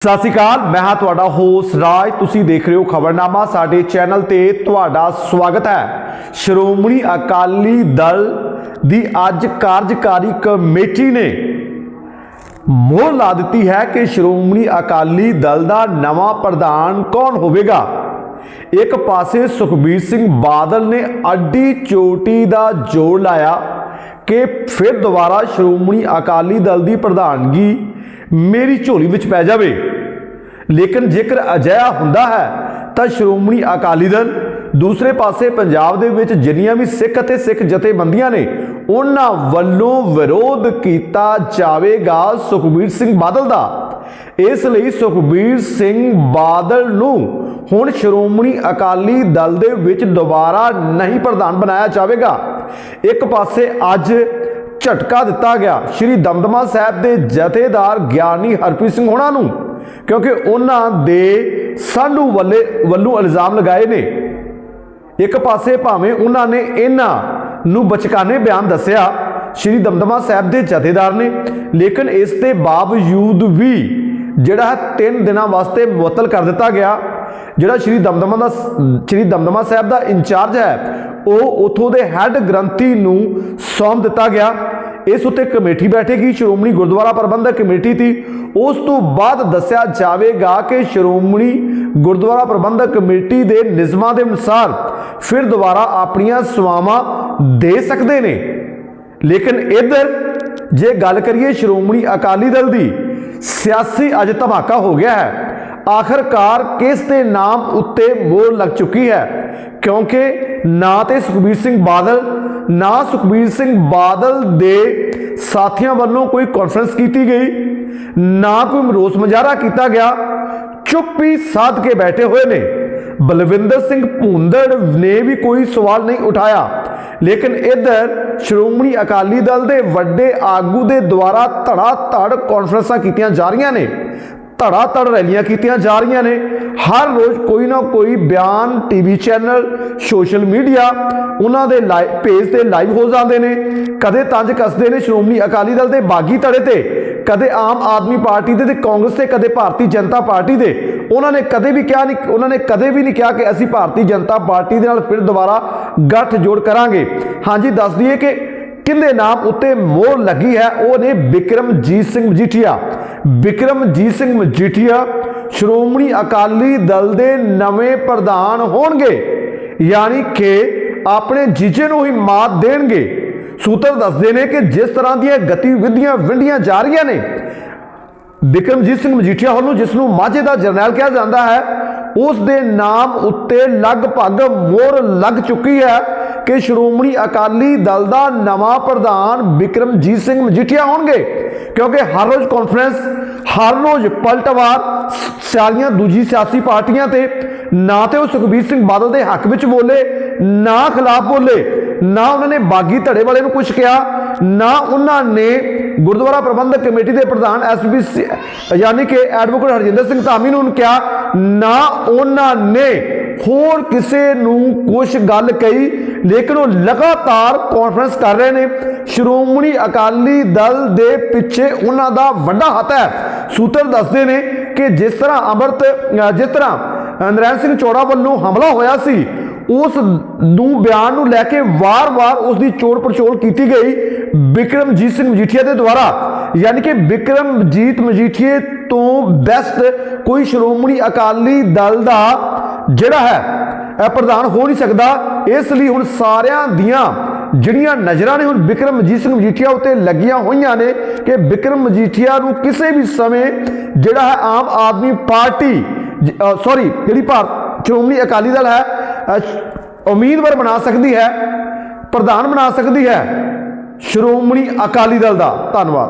ਸਤਿ ਸ਼੍ਰੀ ਅਕਾਲ, ਮੈਂ ਹਾਂ ਤੁਹਾਡਾ ਹੋਸਟ ਰਾਜ। ਤੁਸੀਂ ਦੇਖ ਰਹੇ ਹੋ ਖਬਰਨਾਮਾ, ਸਾਡੇ ਚੈਨਲ ਤੇ ਤੁਹਾਡਾ ਸਵਾਗਤ ਹੈ। ਸ਼੍ਰੋਮਣੀ ਅਕਾਲੀ ਦਲ ਦੀ ਅੱਜ ਕਾਰਜਕਾਰੀ ਕਮੇਟੀ ਨੇ ਮੋਹਰ ਲਾ ਦਿੱਤੀ ਹੈ ਕਿ ਸ਼੍ਰੋਮਣੀ ਅਕਾਲੀ ਦਲ ਦਾ ਨਵਾਂ ਪ੍ਰਧਾਨ ਕੌਣ ਹੋਵੇਗਾ? ਇੱਕ ਪਾਸੇ ਸੁਖਬੀਰ ਸਿੰਘ ਬਾਦਲ ਨੇ ਅੱਡੀ ਚੋਟੀ ਦਾ ਜੋੜ ਲਾਇਆ ਕਿ ਫਿਰ ਦੁਬਾਰਾ ਸ਼੍ਰੋਮਣੀ ਅਕਾਲੀ ਦਲ ਦੀ ਪ੍ਰਧਾਨਗੀ ਮੇਰੀ ਝੋਲੀ ਵਿੱਚ ਪੈ ਜਾਵੇ। ਲੇਕਿਨ ਜੇਕਰ ਅਜਿਹਾ ਹੁੰਦਾ ਹੈ, ਤਾਂ ਸ਼੍ਰੋਮਣੀ ਅਕਾਲੀ ਦਲ ਦੂਸਰੇ ਪਾਸੇ ਪੰਜਾਬ ਦੇ ਵਿੱਚ ਜਿੰਨੀਆਂ ਵੀ ਸਿੱਖ ਅਤੇ ਸਿੱਖ ਜਥੇਬੰਦੀਆਂ ਨੇ, ਉਹਨਾਂ ਵੱਲੋਂ ਵਿਰੋਧ ਕੀਤਾ ਜਾਵੇਗਾ ਸੁਖਬੀਰ ਸਿੰਘ ਬਾਦਲ ਦਾ। ਇਸ ਲਈ ਸੁਖਬੀਰ ਸਿੰਘ ਬਾਦਲ ਨੂੰ ਹੁਣ ਸ਼੍ਰੋਮਣੀ ਅਕਾਲੀ ਦਲ ਦੇ ਵਿੱਚ ਦੁਬਾਰਾ ਨਹੀਂ ਪ੍ਰਧਾਨ ਬਣਾਇਆ ਜਾਵੇਗਾ। ਇੱਕ ਪਾਸੇ ਅੱਜ ਝਟਕਾ ਦਿੱਤਾ ਗਿਆ। ਸ਼੍ਰੀ ਦਮਦਮਾ ਸਾਹਿਬ ਦੇ ਜਥੇਦਾਰ ਗਿਆਨੀ ਹਰਪ੍ਰੀਤ ਸਿੰਘ ਹੋਣਾ ਨੂੰ, ਕਿਉਂਕਿ ਉਹਨਾਂ ਦੇ ਸਾਡੂ ਵੱਲੇ ਵੱਲੋਂ ਇਲਜ਼ਾਮ ਲਗਾਏ ਨੇ। ਇੱਕ ਪਾਸੇ ਭਾਵੇਂ ਉਹਨਾਂ ਨੇ ਇਹਨਾਂ ਨੂੰ ਬਚਕਾਨੇ ਬਿਆਨ ਦੱਸਿਆ, ਸ਼੍ਰੀ ਦਮਦਮਾ ਸਾਹਿਬ ਦੇ ਜਥੇਦਾਰ ਨੇ, ਲੇਕਿਨ ਇਸ ਦੇ ਬਾਵਜੂਦ ਵੀ ਜਿਹੜਾ ਹੈ 3 ਦਿਨਾਂ ਵਾਸਤੇ ਮੁਅੱਤਲ ਕਰ ਦਿੱਤਾ ਗਿਆ। ਜਿਹੜਾ ਸ਼੍ਰੀ ਦਮਦਮਾ ਦਾ ਸ਼੍ਰੀ ਦਮਦਮਾ ਸਾਹਿਬ ਦਾ ਇੰਚਾਰਜ ਹੈ, ਉਹ ਉਥੋਂ ਦੇ ਹੈੱਡ ਗ੍ਰੰਥੀ ਨੂੰ ਸੌਂਪ ਦਿੱਤਾ ਗਿਆ। ਇਸ ਉੱਤੇ ਕਮੇਟੀ ਬੈਠੇਗੀ, ਸ਼੍ਰੋਮਣੀ ਗੁਰਦੁਆਰਾ ਪ੍ਰਬੰਧਕ ਕਮੇਟੀ ਦੀ। ਉਸ ਤੋਂ ਬਾਅਦ ਦੱਸਿਆ ਜਾਵੇਗਾ ਕਿ ਸ਼੍ਰੋਮਣੀ ਗੁਰਦੁਆਰਾ ਪ੍ਰਬੰਧਕ ਕਮੇਟੀ ਦੇ ਨਿਯਮਾਂ ਦੇ ਅਨੁਸਾਰ ਫਿਰ ਦੁਬਾਰਾ ਆਪਣੀਆਂ ਸੇਵਾਵਾਂ ਦੇ ਸਕਦੇ ਨੇ। ਲੇਕਿਨ ਇੱਧਰ ਜੇ ਗੱਲ ਕਰੀਏ ਸ਼੍ਰੋਮਣੀ ਅਕਾਲੀ ਦਲ ਦੀ, ਸਿਆਸੀ ਅੱਜ ਧਮਾਕਾ ਹੋ ਗਿਆ ਹੈ। ਆਖਰਕਾਰ ਕਿਸ ਦੇ ਨਾਮ ਉੱਤੇ ਮੋਹਰ ਲੱਗ ਚੁੱਕੀ ਹੈ? ਕਿਉਂਕਿ ਨਾ ਤੇ ਸੁਖਬੀਰ ਸਿੰਘ ਬਾਦਲ ਨਾ ਸੁਖਬੀਰ ਸਿੰਘ ਬਾਦਲ ਦੇ ਸਾਥੀਆਂ ਵੱਲੋਂ ਕੋਈ ਕਾਨਫਰੰਸ ਕੀਤੀ ਗਈ, ਨਾ ਕੋਈ ਰੋਸ ਮੁਜ਼ਾਹਰਾ ਕੀਤਾ ਗਿਆ, ਚੁੱਪ ਹੀ ਸਾਧ ਕੇ ਬੈਠੇ ਹੋਏ ਨੇ। ਬਲਵਿੰਦਰ ਸਿੰਘ ਭੁੰਦੜ ਨੇ ਵੀ ਕੋਈ ਸਵਾਲ ਨਹੀਂ ਉਠਾਇਆ। ਲੇਕਿਨ ਇੱਧਰ ਸ਼੍ਰੋਮਣੀ ਅਕਾਲੀ ਦਲ ਦੇ ਵੱਡੇ ਆਗੂ ਦੇ ਦੁਆਰਾ ਧੜਾ ਧੜ ਕਾਨਫਰੰਸਾਂ ਕੀਤੀਆਂ ਜਾ ਰਹੀਆਂ ਨੇ। ਧੜਾ ਧੜ ਰੈਲੀਆਂ ਕੀਤੀਆਂ ਜਾ ਰਹੀਆਂ ਨੇ। ਹਰ ਰੋਜ਼ ਕੋਈ ਨਾ ਕੋਈ ਬਿਆਨ, ਟੀਵੀ ਚੈਨਲ, ਸੋਸ਼ਲ ਮੀਡੀਆ, ਉਹਨਾਂ ਦੇ ਲਾਈਵ ਪੇਜ ਤੇ ਲਾਈਵ ਹੋ ਜਾਂਦੇ ਨੇ। ਕਦੇ ਤੰਜ ਕੱਸਦੇ ਨੇ ਸ਼੍ਰੋਮਣੀ ਅਕਾਲੀ ਦਲ ਦੇ ਬਾਗੀ ਧੜੇ ਤੇ। ਕਦੇ ਆਮ ਆਦਮੀ ਪਾਰਟੀ ਦੇ ਤੇ ਕਾਂਗਰਸ ਤੇ, ਕਦੇ ਭਾਰਤੀ ਜਨਤਾ ਪਾਰਟੀ ਦੇ। ਉਹਨਾਂ ਨੇ ਕਦੇ ਵੀ ਕਿਹਾ ਨਹੀਂ ਉਹਨਾਂ ਨੇ ਕਦੇ ਵੀ ਨਹੀਂ ਕਿਹਾ ਕਿ ਅਸੀਂ ਭਾਰਤੀ ਜਨਤਾ ਪਾਰਟੀ ਦੇ ਨਾਲ ਫਿਰ ਦੁਬਾਰਾ ਗੱਠ ਜੋੜ ਕਰਾਂਗੇ। ਹਾਂਜੀ, ਦੱਸ ਦਈਏ ਕਿ ਕਿੰਦੇ ਨਾਮ ਉੱਤੇ ਮੋਹਰ ਲੱਗੀ ਹੈ? ਉਹ ਨੇ ਵਿਕਰਮਜੀਤ ਸਿੰਘ ਮਜੀਠੀਆ। ਬਿਕਰਮਜੀਤ ਸਿੰਘ ਮਜੀਠੀਆ, ਸ਼੍ਰੋਮਣੀ ਅਕਾਲੀ ਦਲ ਦੇ ਨਵੇਂ ਪ੍ਰਧਾਨ ਹੋਣਗੇ। ਯਾਨੀ ਕਿ ਆਪਣੇ ਜੀਜੇ ਨੂੰ ਹੀ ਮਾਤ ਦੇਣਗੇ। ਸੂਤਰ ਦੱਸਦੇ ਨੇ ਕਿ ਜਿਸ ਤਰ੍ਹਾਂ ਦੀਆਂ ਗਤੀਵਿਧੀਆਂ ਵਿੰਡੀਆਂ ਜਾ ਰਹੀਆਂ ਨੇ ਬਿਕਰਮਜੀਤ ਸਿੰਘ ਮਜੀਠੀਆ ਵੱਲੋਂ ਜਿਸ ਨੂੰ ਮਾਝੇ ਦਾ ਜਰਨੈਲ ਕਿਹਾ ਜਾਂਦਾ ਹੈ, ਉਸ ਦੇ ਨਾਮ ਉੱਤੇ ਲਗਭਗ ਮੋਹਰ ਲੱਗ ਚੁੱਕੀ ਹੈ ਕਿ ਸ਼੍ਰੋਮਣੀ ਅਕਾਲੀ ਦਲ ਦਾ ਨਵਾਂ ਪ੍ਰਧਾਨ ਬਿਕਰਮਜੀਤ ਸਿੰਘ ਮਜੀਠੀਆ ਹੋਣਗੇ। ਕਿਉਂਕਿ ਹਰ ਰੋਜ਼ ਕਾਨਫਰੰਸ ਹਰ ਰੋਜ਼ ਪਲਟਵਾਰ ਸਾਰੀਆਂ ਦੂਜੀ ਸਿਆਸੀ ਪਾਰਟੀਆਂ ਤੇ, ਨਾ ਤੇ ਉਹ ਸੁਖਬੀਰ ਸਿੰਘ ਬਾਦਲ ਦੇ ਹੱਕ ਵਿੱਚ ਬੋਲੇ, ਨਾ ਖਿਲਾਫ ਬੋਲੇ, ਨਾ ਉਹਨਾਂ ਨੇ ਬਾਗੀ ਧੜੇ ਵਾਲੇ ਨੂੰ ਕੁਝ ਕਿਹਾ, ਨਾ ਉਹਨਾਂ ਨੇ ਗੁਰਦੁਆਰਾ ਪ੍ਰਬੰਧਕ ਕਮੇਟੀ ਦੇ ਪ੍ਰਧਾਨ ਐਸਬੀ ਯਾਨੀ ਕਿ ਐਡਵੋਕੇਟ ਹਰਜਿੰਦਰ ਸਿੰਘ ਧਾਮੀ ਨੂੰ ਕਿਹਾ, ਨਾ ਉਹਨਾਂ ਨੇ ਹੋਰ ਕਿਸੇ ਨੂੰ ਕੁਝ ਗੱਲ ਕਹੀ, ਲੇਕਿਨ ਉਹ ਲਗਾਤਾਰ ਕਾਨਫਰੰਸ ਕਰ ਰਹੇ ਨੇ। ਸ਼੍ਰੋਮਣੀ ਅਕਾਲੀ ਦਲ ਦੇ ਪਿੱਛੇ ਉਹਨਾਂ ਦਾ ਵੱਡਾ ਹੱਥ ਹੈ। ਸੂਤਰ ਦੱਸਦੇ ਨੇ ਕਿ ਜਿਸ ਤਰ੍ਹਾਂ ਅਮਰਤ ਜਿਸ ਤਰ੍ਹਾਂ ਨਰੈਣ ਸਿੰਘ ਚੋੜਾ ਵੱਲੋਂ ਹਮਲਾ ਹੋਇਆ ਸੀ, ਉਸ ਨੂੰ ਬਿਆਨ ਨੂੰ ਲੈ ਕੇ ਵਾਰ-ਵਾਰ ਉਸ ਦੀ ਚੋੜ ਪਰਚੋਲ ਕੀਤੀ ਗਈ। ਬਿਕਰਮਜੀਤ ਸਿੰਘ ਮਜੀਠੀਆ ਦੇ ਦੁਆਰਾ, ਯਾਨੀ ਕਿ ਬਿਕਰਮਜੀਤ ਮਜੀਠੀਏ ਤੋਂ ਬੈਸਟ ਕੋਈ ਸ਼੍ਰੋਮਣੀ ਅਕਾਲੀ ਦਲ ਦਾ ਜਿਹੜਾ ਹੈ ਪ੍ਰਧਾਨ ਹੋ ਨਹੀਂ ਸਕਦਾ। ਇਸ ਲਈ ਹੁਣ ਸਾਰਿਆਂ ਦੀਆਂ ਜਿਹੜੀਆਂ ਨਜ਼ਰਾਂ ਨੇ ਹੁਣ ਵਿਕਰਮਜੀਤ ਸਿੰਘ ਮਜੀਠੀਆ ਉੱਤੇ ਲੱਗੀਆਂ ਹੋਈਆਂ ਨੇ ਕਿ ਵਿਕਰਮ ਮਜੀਠੀਆ ਨੂੰ ਕਿਸੇ ਵੀ ਸਮੇਂ ਜਿਹੜਾ ਹੈ ਆਮ ਆਦਮੀ ਪਾਰਟੀ ਸੌਰੀ ਜਿਹੜੀ ਭਾਰਤ ਸ਼੍ਰੋਮਣੀ ਅਕਾਲੀ ਦਲ ਹੈ ਉਮੀਦਵਾਰ ਬਣਾ ਸਕਦੀ ਹੈ, ਪ੍ਰਧਾਨ ਬਣਾ ਸਕਦੀ ਹੈ, ਸ਼੍ਰੋਮਣੀ ਅਕਾਲੀ ਦਲ ਦਾ। ਧੰਨਵਾਦ।